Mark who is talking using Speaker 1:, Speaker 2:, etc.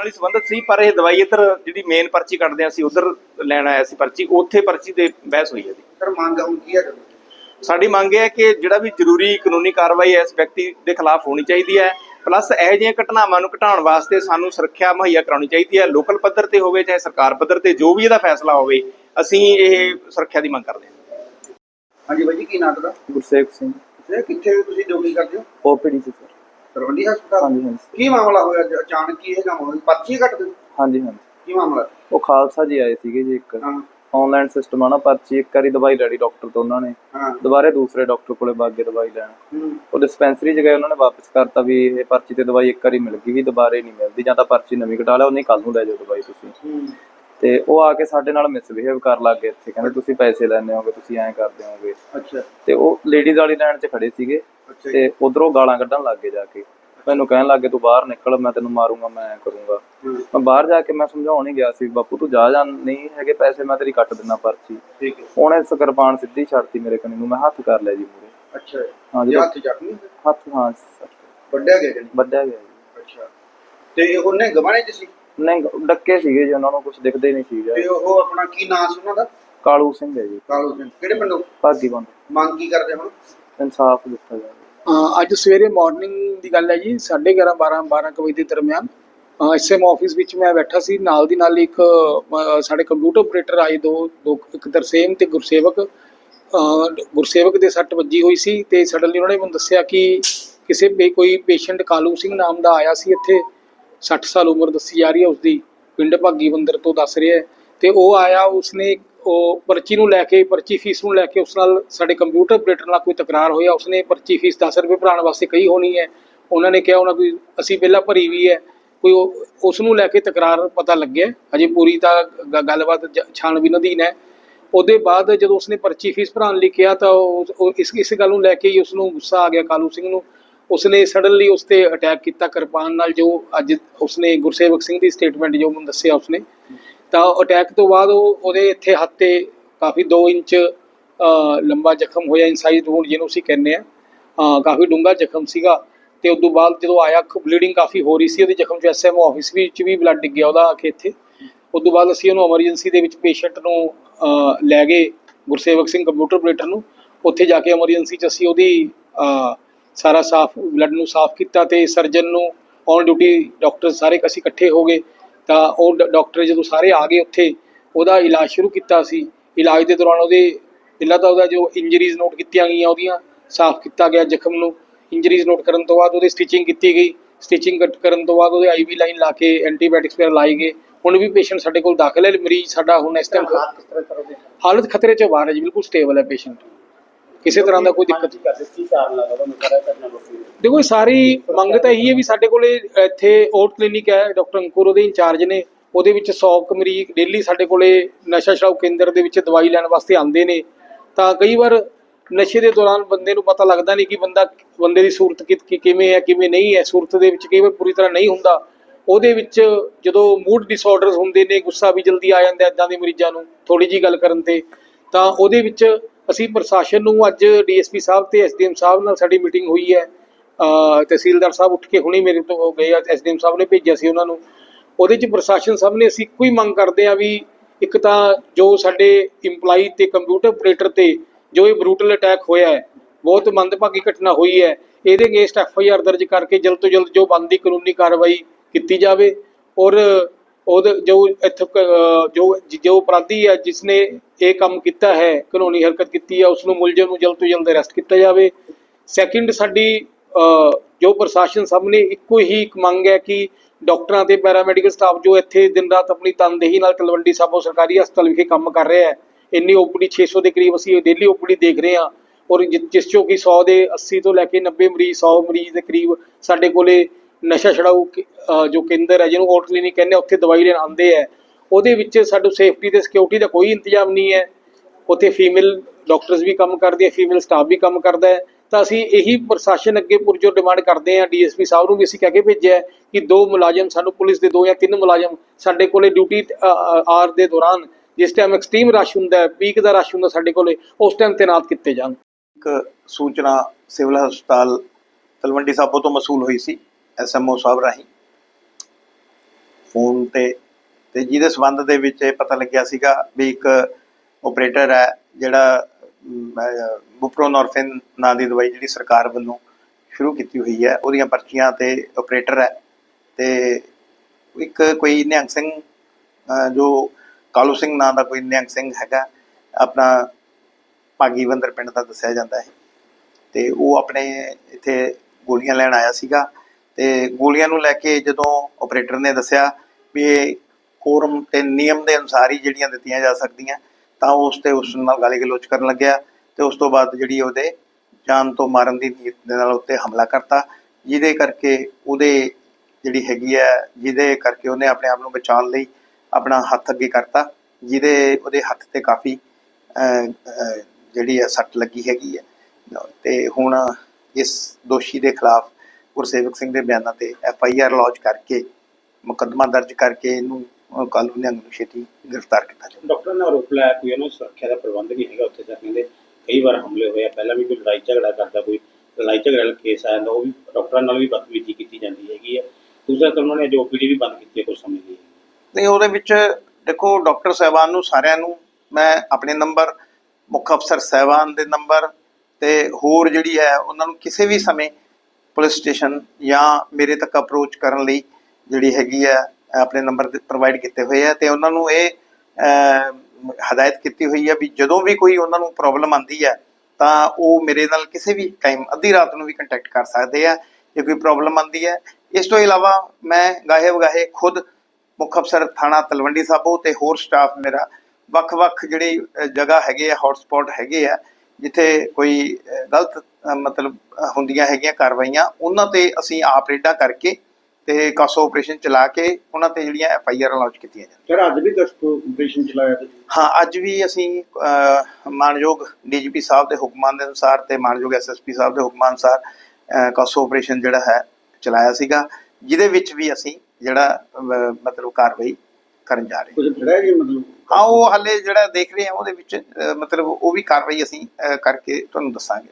Speaker 1: ਨਾਲ ਸੰਬੰਧਿਤ ਸੀ ਪਰ ਇਹ ਦਵਾਈ ਇੱਧਰ ਜਿਹੜੀ ਮੇਨ ਪਰਚੀ ਕੱਟਦੇ ਹਾਂ ਅਸੀਂ ਉਧਰ ਲੈਣ ਆਇਆ ਸੀ ਪਰਚੀ ਉੱਥੇ ਪਰਚੀ ਤੇ ਬਹਿਸ ਹੋਈ ਹੈ ਜੀ।
Speaker 2: ਸਰ ਮੰਗ ਹੁਣ ਕੀ ਹੈ?
Speaker 1: ਸਾਡੀ ਮੰਗ ਇਹ ਹੈ ਕਿ ਜਿਹੜਾ ਵੀ ਜ਼ਰੂਰੀ ਕਾਨੂੰਨੀ ਕਾਰਵਾਈ ਇਸ ਵਿਅਕਤੀ ਦੇ ਖਿਲਾਫ ਹੋਣੀ ਚਾਹੀਦੀ ਹੈ ਪਲੱਸ ਇਹੋ ਜਿਹੀਆਂ ਘਟਨਾਵਾਂ ਨੂੰ ਘਟਾਉਣ ਵਾਸਤੇ ਸਾਨੂੰ ਸੁਰੱਖਿਆ ਮੁਹੱਈਆ ਕਰਾਉਣੀ ਚਾਹੀਦੀ ਹੈ ਲੋਕਲ ਪੱਧਰ ਤੇ ਹੋਵੇ ਚਾਹੇ ਸਰਕਾਰ ਪੱਧਰ ਤੇ ਜੋ ਵੀ ਇਹਦਾ ਫੈਸਲਾ ਹੋਵੇ ਅਸੀਂ ਇਹ ਸੁਰੱਖਿਆ ਦੀ ਮੰਗ ਕਰਦੇ ਹਾਂ।
Speaker 2: ਹਾਂਜੀ ਬਾਈ ਜੀ ਕੀ ਨਾਮ ਤੁਹਾਡਾ?
Speaker 3: ਗੁਰਸੇਵਕ ਸਿੰਘ।
Speaker 2: ਕਿੱਥੇ ਤੁਸੀਂ? ਡਿਊਟੀ ਕਰਦੇ ਹੋ?
Speaker 3: ਓਪੀਡੀ ਚ ਸਰ
Speaker 2: ਤਰਵੰਡੀ ਹਸਪਤਾਲ?
Speaker 3: ਹਾਂਜੀ ਹਾਂਜੀ।
Speaker 2: ਕੀ ਮਾਮਲਾ ਹੋਇਆ? ਅਚਾਨਕ ਕੀ ਇਹ ਕੰਮ ਹੋਇਆ ਪਰਚੀ ਕੱਟ ਦਿਓ
Speaker 3: ਹਾਂਜੀ ਹਾਂਜੀ।
Speaker 2: ਕੀ ਮਾਮਲਾ?
Speaker 3: ਉਹ ਖਾਲਸਾ ਜੀ ਆਏ ਸੀਗੇ ਜੀ ਇੱਕ।
Speaker 2: ਹਾਂ।
Speaker 3: ਆਨਲਾਈਨ ਸਿਸਟਮ ਆ ਨਾ ਪਰਚੀ ਇੱਕ ਵਾਰੀ ਦਵਾਈ ਲੈਣੀ ਡਾਕਟਰ ਤੋਂ ਉਹਨਾਂ ਨੇ।
Speaker 2: ਹਾਂ।
Speaker 3: ਦੁਬਾਰੇ ਦੂਸਰੇ ਡਾਕਟਰ ਕੋਲੇ ਬਾਗੇ ਦਵਾਈ ਲੈਣ।
Speaker 2: ਹੂੰ।
Speaker 3: ਉਹ ਡਿਸਪੈਂਸਰੀ 'ਚ ਗਏ ਉਹਨਾਂ ਨੇ ਵਾਪਸ ਕਰਤਾ ਵੀ ਇਹ ਪਰਚੀ ਤੇ ਦਵਾਈ ਇੱਕ ਵਾਰੀ ਮਿਲ ਗਈ ਵੀ ਦੁਬਾਰੇ ਨਹੀਂ ਮਿਲਦੀ ਜਾਂ ਤਾਂ ਪਰਚੀ ਨਵੀਂ ਕਟਾ ਲਿਓ ਨਹੀਂ ਕੱਲ ਨੂੰ ਲੈ ਜਾਓ ਦਵਾਈ ਤੁਸੀਂ।
Speaker 2: ਹੂੰ।
Speaker 3: ਤੇ ਉਹ ਆ ਕੇ ਸਾਡੇ ਨਾਲ ਮਿਸਬਿਹੇਵ ਕਰਨ ਲੱਗ ਗਏ ਇੱਥੇ ਕਹਿੰਦੇ ਤੁਸੀਂ ਪੈਸੇ ਲੈਣੇ ਹੋਗੇ ਤੁਸੀਂ ਐਂ ਕਰਦੇ ਹੋਗੇ।
Speaker 2: ਅੱਛਾ।
Speaker 3: ਤੇ ਉਹ ਲੇਡੀਜ਼ ਵਾਲੀ ਲਾਈਨ 'ਚ ਖੜੇ ਸੀਗੇ। ਤੇ ਉਧਰੋਂ ਗਾਲਾਂ ਕੱਢਣ ਲੱਗ ਗਏ ਜਾ ਕੇ। ਮੈਨੂੰ ਕਹਿਣ ਲੱਗੇ ਤੂੰ ਬਾਹਰ ਨਿਕਲ ਮੈਂ ਤੈਨੂੰ ਮਾਰੂੰਗਾ ਮੈਂ ਕਰੂੰਗਾ। ਮੈਂ ਬਾਹਰ ਜਾ ਕੇ ਮੈਂ ਸਮਝਾਉਣ ਹੀ ਗਿਆ ਸੀ ਬਾਪੂ ਤੂੰ ਜਾ ਜਾ ਨਹੀਂ ਹੈਗੇ ਪੈਸੇ ਮੈਂ ਤੇਰੀ ਕੱਟ ਦਿੰਦਾ ਪਰਚੀ।
Speaker 2: ਠੀਕ ਹੈ।
Speaker 3: ਉਹਨੇ ਸਕਰਪਾਨ ਸਿੱਧੀ ਛੱਡਤੀ ਮੇਰੇ ਕੰਨੀ ਨੂੰ ਮੈਂ ਹੱਥ ਕਰ ਲਿਆ ਜੀ ਮੂਰੇ
Speaker 2: ਅੱਛਾ
Speaker 3: ਹਾਂ
Speaker 2: ਜੀ ਹੱਥ ਜ਼ਖਮੀ
Speaker 3: ਹੱਥ ਹਾਂ
Speaker 2: ਵੱਡਿਆ ਗਿਆ ਜੀ
Speaker 3: ਵੱਡਿਆ ਗਿਆ
Speaker 2: ਅੱਛਾ। ਤੇ ਉਹਨੇ ਗਵਾਣੇ ਚ ਸੀ
Speaker 3: ਨਹੀਂ ਡੱਕੇ ਸੀਗੇ ਜੀ ਉਹਨਾਂ ਨੂੰ ਕੁਝ ਦਿਖਦੇ ਹੀ ਨਹੀਂ ਸੀਗਾ
Speaker 2: ਤੇ ਉਹ ਆਪਣਾ ਕੀ ਨਾਂ ਸੀ ਉਹਨਾਂ ਦਾ?
Speaker 3: ਕਾਲੂ ਸਿੰਘ ਹੈ ਜੀ।
Speaker 2: ਕਾਲੂ ਸਿੰਘ। ਕਿਹੜੇ ਪਿੰਡੋਂ?
Speaker 3: ਭਾਗੀ ਬੰਦ।
Speaker 2: ਮੰਗ ਕੀ ਕਰਦੇ ਹੁਣ?
Speaker 3: ਇਨਸਾਫ ਦਿੱਤਾ ਜਾਵੇ।
Speaker 4: ਅੱਜ ਸਵੇਰੇ ਮਾਰਨਿੰਗ ਦੀ ਗੱਲ ਹੈ ਜੀ 11:30 12 12 ਕੁ ਵਜੇ ਦੇ ਦਰਮਿਆਨ ਐਸਐਮ ਆਫਿਸ ਵਿੱਚ ਮੈਂ ਬੈਠਾ ਸੀ, ਨਾਲ ਦੀ ਨਾਲ ਇੱਕ ਸਾਡੇ ਕੰਪਿਊਟਰ ਆਪਰੇਟਰ ਆਏ ਦੋ ਦੋ ਇੱਕ ਤਰਸੇਮ ਤੇ ਗੁਰਸੇਵਕ ਗੁਰਸੇਵਕ ਦੇ ਸੱਟ ਵੱਜੀ ਹੋਈ ਸੀ ਤੇ ਸਡਨਲੀ ਉਹਨਾਂ ਨੇ ਮੈਨੂੰ ਦੱਸਿਆ ਕਿ ਕਿਸੇ ਵੀ ਕੋਈ ਪੇਸ਼ੈਂਟ ਕਾਲੂ ਸਿੰਘ ਨਾਮ ਦਾ ਆਇਆ ਸੀ ਇੱਥੇ 60 ਸਾਲ ਉਮਰ ਦੱਸੀ ਜਾ ਰਹੀ ਹੈ, ਉਸਦੀ ਪਿੰਡ ਭਾਗੀ ਬੰਦਰ ਤੋਂ ਦੱਸ ਰਿਹਾ ਹੈ ਤੇ ਉਹ ਆਇਆ, ਉਸਨੇ ਉਹ ਪਰਚੀ ਨੂੰ ਲੈ ਕੇ, ਪਰਚੀ ਫੀਸ ਨੂੰ ਲੈ ਕੇ ਉਸ ਨਾਲ ਸਾਡੇ ਕੰਪਿਊਟਰ ਆਪਰੇਟਰ ਨਾਲ ਕੋਈ ਤਕਰਾਰ ਹੋਇਆ, ਉਸਨੇ ਪਰਚੀ ਫੀਸ 10 ਰੁਪਏ ਭਰਾਉਣ ਵਾਸਤੇ ਕਹੀ ਹੋਣੀ ਹੈ। ਉਹਨਾਂ ਨੇ ਕਿਹਾ ਉਹਨਾਂ ਕੋਈ, ਅਸੀਂ ਪਹਿਲਾਂ ਭਰੀ ਵੀ ਹੈ, ਕੋਈ ਉਹ- ਉਸ ਨੂੰ ਲੈ ਕੇ ਤਕਰਾਰ ਪਤਾ ਲੱਗਿਆ। ਹਜੇ ਪੂਰੀ ਤਾਂ ਗੱਲਬਾਤ ਜ- ਛਾਣਬੀਨ ਅਧੀਨ ਹੈ। ਉਹਦੇ ਬਾਅਦ ਜਦੋਂ ਉਸਨੇ ਪਰਚੀ ਫੀਸ ਭਰਾਉਣ ਲਈ ਕਿਹਾ ਤਾਂ ਉਹ ਉਹ ਇਸ ਇਸ ਗੱਲ ਨੂੰ ਲੈ ਕੇ ਹੀ ਉਸ ਨੂੰ ਗੁੱਸਾ ਆ ਗਿਆ ਕਾਲੂ ਸਿੰਘ ਨੂੰ। ਉਸਨੇ ਸਡਨਲੀ ਉਸ ਤੇ ਅਟੈਕ ਕੀਤਾ ਕਿਰਪਾਨ ਨਾਲ, ਜੋ ਅੱਜ ਉਸਨੇ ਗੁਰਸੇਵਕ ਸਿੰਘ ਦੀ ਸਟੇਟਮੈਂਟ ਜੋ ਮੈਨੂੰ ਦੱਸਿਆ ਉਸਨੇ। ਤਾਂ ਅਟੈਕ ਤੋਂ ਬਾਅਦ ਉਹ ਉਹਦੇ ਇੱਥੇ ਹੱਥ ਤੇ ਕਾਫੀ 2 ਇੰਚ ਲੰਬਾ ਜ਼ਖਮ ਹੋਇਆ ਇਨਸਾਈਡ ਵੂਡ ਜਿਹਨੂੰ ਅਸੀਂ ਕਹਿੰਦੇ ਆ ਕਾਫੀ ਡੂੰਘਾ ਜ਼ਖਮ ਸੀਗਾ ਤੇ ਉਸ ਤੋਂ ਬਾਅਦ ਜਦੋਂ ਆਇਆ ਬਲੀਡਿੰਗ ਕਾਫੀ ਹੋ ਰਹੀ ਸੀ, ਉਹਦੇ ਜ਼ਖਮ ਚ ਐਸਐਮਓ ਆਫਿਸ ਵਿੱਚ ਵੀ ਬਲੱਡ ਡਿੱਗ ਗਿਆ ਉਹਦਾ ਆ ਕੇ ਇੱਥੇ। ਉਸ ਤੋਂ ਬਾਅਦ ਅਸੀਂ ਉਹਨੂੰ ਐਮਰਜੈਂਸੀ ਦੇ ਵਿੱਚ ਪੇਸ਼ੈਂਟ ਨੂੰ ਲੈ ਗਏ, ਗੁਰਸੇਵਕ ਸਿੰਘ ਕੰਪਿਊਟਰ ਆਪਰੇਟਰ ਨੂੰ। ਉੱਥੇ ਜਾ ਕੇ ਐਮਰਜੈਂਸੀ ਚ ਅਸੀਂ ਉਹਦੀ ਸਾਰਾ ਸਾਫ਼ ਬਲੱਡ ਨੂੰ ਸਾਫ਼ ਕੀਤਾ ਤੇ ਸਰਜਨ ਨੂੰ ਔਨ ਡਿਊਟੀ ਡਾਕਟਰ ਸਾਰੇ ਅਸੀਂ ਇਕੱਠੇ ਹੋ ਗਏ। ਤਾਂ ਉਹ ਡਾਕਟਰ ਜਦੋਂ ਸਾਰੇ ਆ ਗਏ ਉੱਥੇ ਉਹਦਾ ਇਲਾਜ ਸ਼ੁਰੂ ਕੀਤਾ ਸੀ। ਇਲਾਜ ਦੇ ਦੌਰਾਨ ਉਹਦੇ ਪਹਿਲਾਂ ਤਾਂ ਉਹਦਾ ਜੋ ਇੰਜਰੀਜ਼ ਨੋਟ ਕੀਤੀਆਂ ਗਈਆਂ ਉਹਦੀਆਂ ਸਾਫ਼ ਕੀਤਾ ਗਿਆ ਜ਼ਖਮ ਨੂੰ। ਇੰਜਰੀਜ਼ ਨੋਟ ਕਰਨ ਤੋਂ ਬਾਅਦ ਉਹਦੀ ਸਟਿਚਿੰਗ ਕੀਤੀ ਗਈ। ਸਟਿਚਿੰਗ ਕਰਨ ਤੋਂ ਬਾਅਦ ਉਹਦੇ ਆਈਵੀ ਲਾਈਨ ਲਾ ਕੇ ਐਂਟੀਬਾਇਓਟਿਕਸ ਵਗੈਰਾ ਲਾਏ ਗਏ। ਹੁਣ ਵੀ ਪੇਸ਼ੈਂਟ ਸਾਡੇ ਕੋਲ ਦਾਖਲ ਹੈ। ਮਰੀਜ਼ ਸਾਡਾ ਹੁਣ ਇਸ ਟਾਈਮ ਹਾਲਤ ਖਤਰੇ ਚੋਂ ਬਾਹਰ ਹੈ ਜੀ ਬਿਲਕੁਲ ਸਟੇਬਲ ਹੈ ਪੇਸ਼ੈਂਟ ਕਿਸੇ ਤਰ੍ਹਾਂ ਦਾ ਕੋਈ ਦਿੱਕਤ
Speaker 2: ਕੀ ਕਰਦੇ ਕੀ ਕਾਰਨ ਲੱਗਾ ਤੁਹਾਨੂੰ ਕਰਾ ਕਰਨਾ ਲੋਕੀ
Speaker 4: ਦੇਖੋ ਇਹ ਸਾਰੀ ਮੰਗ ਤਾਂ ਇਹੀ ਹੈ ਵੀ ਸਾਡੇ ਕੋਲੇ ਇੱਥੇ ਓਟ ਕਲੀਨਿਕ ਹੈ ਡਾਕਟਰ ਅੰਕੁਰ ਉਹਦੇ ਇੰਚਾਰਜ ਨੇ ਉਹਦੇ ਵਿੱਚ 100 ਕੁ ਮਰੀਜ਼ ਡੇਲੀ ਸਾਡੇ ਕੋਲੇ ਨਸ਼ਾ ਛਡਾਊ ਕੇਂਦਰ ਦੇ ਵਿੱਚ ਦਵਾਈ ਲੈਣ ਵਾਸਤੇ ਆਉਂਦੇ ਨੇ ਤਾਂ ਕਈ ਵਾਰ ਨਸ਼ੇ ਦੇ ਦੌਰਾਨ ਬੰਦੇ ਨੂੰ ਪਤਾ ਲੱਗਦਾ ਨਹੀਂ ਕਿ ਬੰਦਾ ਬੰਦੇ ਦੀ ਸੂਰਤ ਕਿ ਕਿ- ਕਿਵੇਂ ਹੈ ਕਿਵੇਂ ਨਹੀਂ ਹੈ ਸੂਰਤ ਦੇ ਵਿੱਚ ਕਈ ਵਾਰ ਪੂਰੀ ਤਰ੍ਹਾਂ ਨਹੀਂ ਹੁੰਦਾ ਉਹਦੇ ਵਿੱਚ ਜਦੋਂ ਮੂਡ ਡਿਸਆਰਡਰਸ ਹੁੰਦੇ ਨੇ ਗੁੱਸਾ ਵੀ ਜਲਦੀ ਆ ਜਾਂਦਾ ਇਦਾਂ ਦੇ ਮਰੀਜ਼ਾਂ ਨੂੰ ਥੋੜੀ ਜੀ ਗੱਲ ਕਰਨ ਤੇ ਤਾਂ ਉਹਦੇ ਵਿੱਚ ਅਸੀਂ ਪ੍ਰਸ਼ਾਸਨ ਨੂੰ ਅੱਜ ਡੀਐਸਪੀ ਸਾਹਿਬ ਤੇ ਐਸਡੀਐਮ ਸਾਹਿਬ ਨਾਲ ਸਾਡੀ ਮੀਟਿੰਗ ਹੋਈ ਹੈ। ਤਹਿਸੀਲਦਾਰ ਸਾਹਿਬ ਉੱਠ ਕੇ ਹੁਣੀ ਮੇਰੇ ਤੋਂ ਗਏ ਆ, ਐਸਡੀਐਮ ਸਾਹਿਬ ਨੇ ਭੇਜਿਆ ਸੀ ਉਹਨਾਂ ਨੂੰ। ਉਹਦੇ ਚ ਪ੍ਰਸ਼ਾਸਨ ਸਾਹਿਬ ਨੇ ਅਸੀਂ ਇੱਕੋ ਹੀ ਮੰਗ ਕਰਦੇ ਆ ਵੀ ਇੱਕ ਤਾਂ ਜੋ ਸਾਡੇ EMPLOYE ਤੇ ਕੰਪਿਊਟਰ ਆਪਰੇਟਰ ਤੇ ਜੋ ਇਹ ਬਰੂਟਲ ਅਟੈਕ ਹੋਇਆ ਹੈ, ਬਹੁਤ ਮੰਦਭਾਗੀ ਘਟਨਾ ਹੋਈ ਹੈ, ਇਹਦੇ ਅਗੇਂਸਟ ਐਫ ਆਈ ਆਰ ਦਰਜ ਕਰਕੇ ਜਲਦ ਤੋਂ ਜਲਦ ਜੋ ਬਣਦੀ ਕਾਨੂੰਨੀ ਕਾਰਵਾਈ ਕੀਤੀ ਜਾਵੇ ਔਰ ਉਹਦੇ ਜੋ ਇੱਥੇ ਜੋ ਜੋ ਅਪਰਾਧੀ ਹੈ ਜਿਸ ਨੇ ਇਹ ਕੰਮ ਕੀਤਾ ਹੈ, ਕਾਨੂੰਨੀ ਹਰਕਤ ਕੀਤੀ ਹੈ ਉਸ ਨੂੰ ਮੁਲਜ਼ਮ ਨੂੰ ਜਲਦ ਤੋਂ ਜਲਦ ਅਰੈਸਟ ਕੀਤਾ ਜਾਵੇ। ਸੈਕਿੰਡ ਸਾਡੀ ਜੋ ਪ੍ਰਸ਼ਾਸਨ ਸਾਹਮਣੇ ਇੱਕੋ ਹੀ ਇੱਕ ਮੰਗ ਹੈ ਕਿ ਡਾਕਟਰਾਂ ਤੇ ਪੈਰਾਮੈਡੀਕਲ ਸਟਾਫ ਜੋ ਇੱਥੇ ਦਿਨ ਰਾਤ ਆਪਣੀ ਤਨਦੇਹੀ ਨਾਲ ਤਲਵੰਡੀ ਸਾਬੋ ਸਰਕਾਰੀ ਹਸਪਤਾਲ ਵਿਖੇ ਕੰਮ ਕਰ ਰਿਹਾ ਹੈ, ਇੰਨੀ ਓਪੀਡੀ 600 ਦੇ ਕਰੀਬ ਅਸੀਂ ਡੇਲੀ ਓਪੀਡੀ ਦੇਖ ਰਹੇ ਹਾਂ। ਔਰ ਜਿ- ਜਿਸ ਚੋਂ ਕਿ 100 ਦੇ 80 ਤੋਂ ਲੈ ਕੇ 90 ਮਰੀਜ਼ 100 ਮਰੀਜ਼ ਦੇ ਕਰੀਬ ਸਾਡੇ ਕੋਲੇ ਨਸ਼ਾ ਛਡਾਊ ਕੇ- ਜੋ ਕੇਂਦਰ ਹੈ, ਜਿਹਨੂੰ ਓਟ ਕਲੀਨਿਕ ਕਹਿੰਦੇ ਉੱਥੇ ਦਵਾਈ ਲੈਣ ਆਉਂਦੇ ਆ। ਉਹਦੇ ਵਿੱਚ ਸਾਡੂ ਸੇਫਟੀ ਤੇ ਸਿਕਿਉਰਿਟੀ ਦਾ ਕੋਈ ਇੰਤਜ਼ਾਮ ਨਹੀਂ ਹੈ। ਉੱਥੇ ਫੀਮੇਲ ਡਾਕਟਰਸ ਵੀ ਕੰਮ ਕਰਦੇ ਆ ਫੀਮੇਲ ਸਟਾਫ ਵੀ ਕੰਮ ਕਰਦਾ ਹੈ। ਤਾਂ ਅਸੀਂ ਇਹੀ ਪ੍ਰਸ਼ਾਸਨ ਅੱਗੇ ਪੁਰਜੋ ਡਿਮਾਂਡ ਕਰਦੇ ਆ ਡੀਐਸਪੀ ਸਾਹਿਬ ਨੂੰ ਵੀ ਅਸੀਂ ਕਹਿ ਕੇ ਭੇਜਿਆ ਕਿ ਦੋ ਮੁਲਾਜ਼ਮ ਸਾਨੂੰ ਪੁਲਿਸ ਦੇ ਦੋ ਜਾਂ ਤਿੰਨ ਮੁਲਾਜ਼ਮ ਸਾਡੇ ਕੋਲੇ ਡਿਊਟੀ ਆਰ ਦੇ ਦੌਰਾਨ, ਜਿਸ ਟਾਈਮ ਐਕਸਟ੍ਰੀਮ ਰਸ਼ ਹੁੰਦਾ ਪੀਕ ਦਾ ਰਸ਼ ਹੁੰਦਾ ਸਾਡੇ ਕੋਲੇ, ਉਸ ਟਾਈਮ ਤੈਨਾਤ ਕੀਤੇ ਜਾਣ।
Speaker 5: ਇੱਕ ਸੂਚਨਾ ਸਿਵਲ ਹਸਪਤਾਲ ਤਲਵੰਡੀ ਸਾਬੋ ਤੋਂ ਮਸੂਲ ਹੋਈ ਸੀ। ਐਸਐਮਓ ਸਾਹਿਬ ਰਾਹੀਂ ਫੋਨ ਤੇ ਤੇ ਜਿਹਦੇ ਸਬੰਧ ਦੇ ਵਿੱਚ ਇਹ ਪਤਾ ਲੱਗਿਆ ਸੀਗਾ ਵੀ ਇੱਕ ਆਪਰੇਟਰ ਹੈ ਜਿਹੜਾ ਬੁਪਰੋਨੋਰਫਿਨ ਨਾਂ ਦੀ ਦਵਾਈ ਜਿਹੜੀ ਸਰਕਾਰ ਵੱਲੋਂ ਸ਼ੁਰੂ ਕੀਤੀ ਹੋਈ ਹੈ, ਉਹਦੀਆਂ ਪਰਚੀਆਂ ਤੇ ਆਪਰੇਟਰ ਹੈ। ਤੇ ਇੱਕ ਕੋਈ ਨਿਹੰਗ ਸਿੰਘ ਜੋ ਕਾਲੂ ਸਿੰਘ ਨਾਂ ਦਾ ਕੋਈ ਨਿਹੰਗ ਸਿੰਘ ਹੈਗਾ, ਆਪਣਾ ਭਾਗੀਵੰਦਰ ਪਿੰਡ ਦਾ ਦੱਸਿਆ ਜਾਂਦਾ ਹੈ। ਤੇ ਉਹ ਆਪਣੇ ਇੱਥੇ ਗੋਲੀਆਂ ਲੈਣ ਆਇਆ ਸੀਗਾ। ਤੇ ਗੋਲੀਆਂ ਨੂੰ ਲੈ ਕੇ ਜਦੋਂ ਆਪਰੇਟਰ ਨੇ ਦੱਸਿਆ ਵੀ ਇਹ ਕੋਰਮ ਤੇ ਨਿਯਮ ਦੇ ਅਨੁਸਾਰ ਹੀ ਜਿਹੜੀਆਂ ਦਿੱਤੀਆਂ ਜਾ ਸਕਦੀਆਂ, ਤਾਂ ਉਸ ਤੇ ਉਸ ਨਾਲ ਗਾਲੀ ਗਲੋਚ ਕਰਨ ਲੱਗਿਆ ਤੇ ਉਸ ਤੋਂ ਬਾਅਦ ਜਿਹੜੀ ਉਹਦੇ ਜਾਨ ਤੋਂ ਮਾਰਨ ਦੀ ਨੀਅਤ ਦੇ ਨਾਲ ਉੱਤੇ ਹਮਲਾ ਕਰਤਾ, ਜਿਹਦੇ ਕਰਕੇ ਉਹਦੇ ਜਿਹੜੀ ਹੈਗੀ ਹੈ, ਜਿਹਦੇ ਕਰਕੇ ਉਹਨੇ ਆਪਣੇ ਆਪ ਨੂੰ ਬਚਾਉਣ ਲਈ ਆਪਣਾ ਹੱਥ ਅੱਗੇ ਕਰਤਾ, ਜਿਹਦੇ ਉਹਦੇ ਹੱਥ ਤੇ ਕਾਫੀ ਜਿਹੜੀ ਹੈ ਸੱਟ ਲੱਗੀ ਹੈਗੀ ਹੈ। ਤੇ ਹੁਣ ਇਸ ਦੋਸ਼ੀ ਦੇ ਖਿਲਾਫ ਗੁਰਸੇਵਕ ਸਿੰਘ ਦੇ ਬਿਆਨਾਂ ਤੇ ਐਫ ਆਈ ਆਰ ਲੌਂਚ ਕਰਕੇ ਮੁਕੱਦਮਾ ਦਰਜ ਕਰਕੇ ਇਹਨੂੰ ਕਾਲੂ ਨਿਹੰਗ ਨੂੰ ਛੇਤੀ ਗ੍ਰਿਫਤਾਰ ਕੀਤਾ ਜਾਵੇ।
Speaker 2: ਡਾਕਟਰ ਨੇ ਆਰੋਪ ਲਾਇਆ ਕੋਈ ਉਹਨਾਂ ਸੁਰੱਖਿਆ ਦਾ ਪ੍ਰਬੰਧ ਨਹੀਂ ਹੈਗਾ ਉੱਥੇ ਜਾ ਕਹਿੰਦੇ ਕਈ ਵਾਰ ਹਮਲੇ ਹੋਏ ਆ। ਪਹਿਲਾਂ ਵੀ ਕੋਈ ਲੜਾਈ ਝਗੜਾ ਕਰਦਾ ਕੋਈ ਲੜਾਈ ਝਗੜਾ ਵਾਲਾ ਕੇਸ ਆਇਆ ਤਾਂ ਉਹ ਵੀ ਡਾਕਟਰਾਂ ਨਾਲ ਵੀ ਬਦਤਮੀਜ਼ੀ ਕੀਤੀ ਜਾਂਦੀ ਹੈਗੀ ਹੈ ਦੂਸਰਾ ਤਾਂ ਉਹਨਾਂ ਨੇ ਜੋ ਓਪੀਡੀ ਵੀ ਬੰਦ ਕੀਤੀ ਹੈ ਕੁਝ ਸਮੇਂ ਲਈ
Speaker 5: ਨਹੀਂ ਉਹਦੇ ਵਿੱਚ ਦੇਖੋ ਡਾਕਟਰ ਸਾਹਿਬਾਨ ਨੂੰ ਸਾਰਿਆਂ ਨੂੰ ਮੈਂ ਆਪਣੇ ਨੰਬਰ ਮੁੱਖ ਅਫਸਰ ਸਾਹਿਬਾਨ ਦੇ ਨੰਬਰ ਤੇ ਹੋਰ ਜਿਹੜੀ ਹੈ ਉਹਨਾਂ ਨੂੰ ਕਿਸੇ ਵੀ ਸਮੇਂ ਪੁਲਿਸ ਸਟੇਸ਼ਨ ਜਾਂ ਮੇਰੇ ਤੱਕ ਅਪਰੋਚ ਕਰਨ ਲਈ ਜਿਹੜੀ ਹੈਗੀ ਹੈ ਆਪਣੇ ਨੰਬਰ ਪ੍ਰੋਵਾਈਡ ਕੀਤੇ ਹੋਏ ਆ ਤੇ ਉਹਨਾਂ ਨੂੰ ਇਹ ਹਦਾਇਤ ਕੀਤੀ ਹੋਈ ਹੈ ਵੀ ਜਦੋਂ ਵੀ ਕੋਈ ਉਹਨਾਂ ਨੂੰ ਪ੍ਰੋਬਲਮ ਆਂਦੀ ਹੈ, ਤਾਂ ਉਹ ਮੇਰੇ ਨਾਲ ਕਿਸੇ ਵੀ ਟਾਈਮ ਅੱਧੀ ਰਾਤ ਨੂੰ ਵੀ ਕੰਟੈਕਟ ਕਰ ਸਕਦੇ ਆ, ਜੇ ਕੋਈ ਪ੍ਰੋਬਲਮ ਆਂਦੀ ਹੈ। ਇਸ ਤੋਂ ਇਲਾਵਾ ਮੈਂ ਗਾਹੇ ਵਗਾਹੇ ਖੁਦ ਮੁੱਖ ਅਫਸਰ ਥਾਣਾ ਤਲਵੰਡੀ ਸਾਬੋ ਤੇ ਹੋਰ ਸਟਾਫ ਮੇਰਾ ਵੱਖ-ਵੱਖ ਜਿਹੜੇ ਜਗ੍ਹਾ ਹੈਗੇ ਆ ਹੌਟਸਪੌਟ ਹੈਗੇ ਆ ਜਿੱਥੇ ਕੋਈ ਗਲਤ ਮਤਲਬ ਹੁੰਦੀਆਂ ਹੈਗੀਆਂ ਕਾਰਵਾਈਆਂ ਉਹਨਾਂ ਤੇ ਅਸੀਂ ਆਪ ਰੇਡਾਂ ਕਰਕੇ ਤੇ ਕਾਸੋ ਆਪਰੇਸ਼ਨ ਚਲਾ ਕੇ ਉਹਨਾਂ ਤੇ ਜਿਹੜੀਆਂ ਐਫ ਆਈ ਆਰ ਲਾਂਚ ਕੀਤੀਆਂ ਜਾਂਦੀਆਂ
Speaker 2: ਸਰ ਅੱਜ ਵੀ ਕਸਟੋ ਆਪਰੇਸ਼ਨ ਚਲਾਇਆ ਤੁਸੀਂ?
Speaker 5: ਹਾਂ ਅੱਜ ਵੀ ਅਸੀਂ ਮਾਨਯੋਗ ਡੀਜੀਪੀ ਸਾਹਿਬ ਦੇ ਹੁਕਮਾਂ ਦੇ ਅਨੁਸਾਰ ਤੇ ਮਾਨਯੋਗ ਐਸਐਸਪੀ ਸਾਹਿਬ ਦੇ ਹੁਕਮਾਂ ਅਨੁਸਾਰ ਕਾਸੋ ਆਪਰੇਸ਼ਨ ਜਿਹੜਾ ਹੈ ਚਲਾਇਆ ਸੀਗਾ ਜਿਹਦੇ ਵਿੱਚ ਵੀ ਅਸੀਂ ਜਿਹੜਾ ਮਤਲਬ ਕਾਰਵਾਈ ਕਰਨ ਜਾ ਰਹੇ ਹਾਂ।
Speaker 2: ਕੁਝ ਫੜਿਆ ਜੀ ਮਤਲਬ?
Speaker 5: ਹਾਂ ਉਹ ਹਾਲੇ ਜਿਹੜਾ ਦੇਖ ਰਹੇ ਹਾਂ ਉਹਦੇ ਵਿੱਚ ਮਤਲਬ ਉਹ ਵੀ ਕਾਰਵਾਈ ਅਸੀਂ ਕਰਕੇ ਤੁਹਾਨੂੰ ਦੱਸਾਂਗੇ।